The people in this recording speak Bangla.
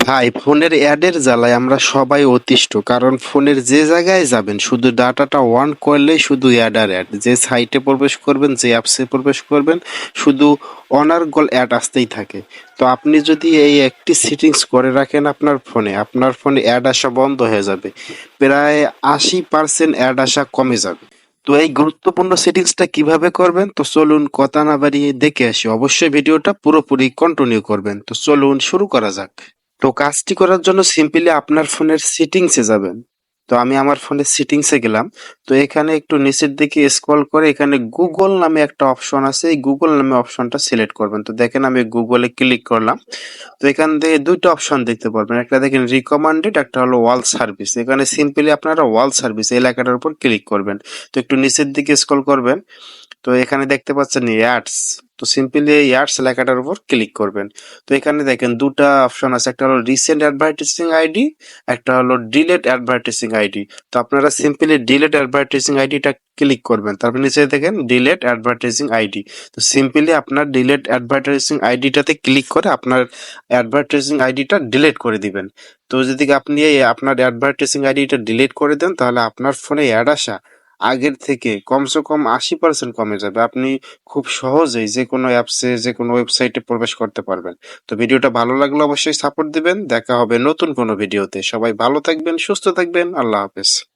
ভাই, ফোনের অ্যাডের জ্বালায় আমরা সবাই অতিষ্ঠ, কারণ ফোনের যে জায়গায় যাবেন, শুধু ডাটাটা অন করলেই শুধু অ্যাড আর অ্যাড। যে সাইটে প্রবেশ করবেন, যে অ্যাপসে প্রবেশ করবেন, শুধু অনার্গল অ্যাড আসতেই থাকে। তো আপনি যদি এই একটি সেটিংস করে রাখেন আপনার ফোনে আপনার ফোনে অ্যাড আসা বন্ধ হয়ে যাবে, প্রায় আশি পার্সেন্ট অ্যাড আসা কমে যাবে। তো এই গুরুত্বপূর্ণ সেটিংসটা কীভাবে করবেন? তো চলুন কথা না বাড়িয়ে দেখে আসি। অবশ্যই ভিডিওটা পুরোপুরি কন্টিনিউ করবেন। তো চলুন শুরু করা যাক। তো কাজটি করার জন্য সিম্পলি আপনার ফোনের সেটিংসে যাবেন। তো আমি আমার ফোনের সেটিংসে গেলাম। তো এখানে একটু নিচের দিকে স্ক্রল করে এখানে গুগল নামে একটা অপশন আছে। এই গুগল নামে অপশনটা সিলেক্ট করবেন। তো দেখেন আমি গুগলে ক্লিক করলাম। তো এখান থেকে দুইটা অপশন দেখতে পারবেন। একটা দেখেন রিকমান্ডেড একটা হলো ওয়াল সার্ভিস এখানে সিম্পলি আপনারা ওয়াল সার্ভিস এলাকাটার উপর ক্লিক করবেন। তো একটু নিচের দিকে স্ক্রল করবেন। তো এখানে দেখতে পাচ্ছেন অ্যাডস তো সিম্পলি এই অ্যাডস লেখাটার উপর ক্লিক করবেন। তো এখানে দেখেন দুটা অপশন আছে, একটা হলো রিসেন্ট অ্যাডভার্টাইজিং আইডি একটা হলো ডিলেট অ্যাডভার্টাইজিং আইডি তো আপনারা সিম্পলি ডিলেট অ্যাডভার্টাইজিং আইডিটা ক্লিক করবেন। তারপর নিচে দেখেন ডিলেট অ্যাডভার্টাইজিং আইডি তো সিম্পলি আপনার ডিলেট অ্যাডভার্টাইজিং আইডিটাতে ক্লিক করে আপনার অ্যাডভার্টাইজিং আইডিটা ডিলেট করে দিবেন। তো যদি আপনি আপনার অ্যাডভার্টাইজিং আইডিটা ডিলিট করে দেন, তাহলে আপনার ফোনে অ্যাড আসা। আগের থেকে কমসে কম আশি পার্সেন্ট কমে যাবে। আপনি খুব সহজেই যে কোনো অ্যাপসে যে কোনো ওয়েবসাইটে প্রবেশ করতে পারবেন। তো ভিডিওটা ভালো লাগলে অবশ্যই সাপোর্ট দিবেন। দেখা হবে নতুন কোনো ভিডিওতে সবাই ভালো থাকবেন, সুস্থ থাকবেন। আল্লাহ হাফেজ।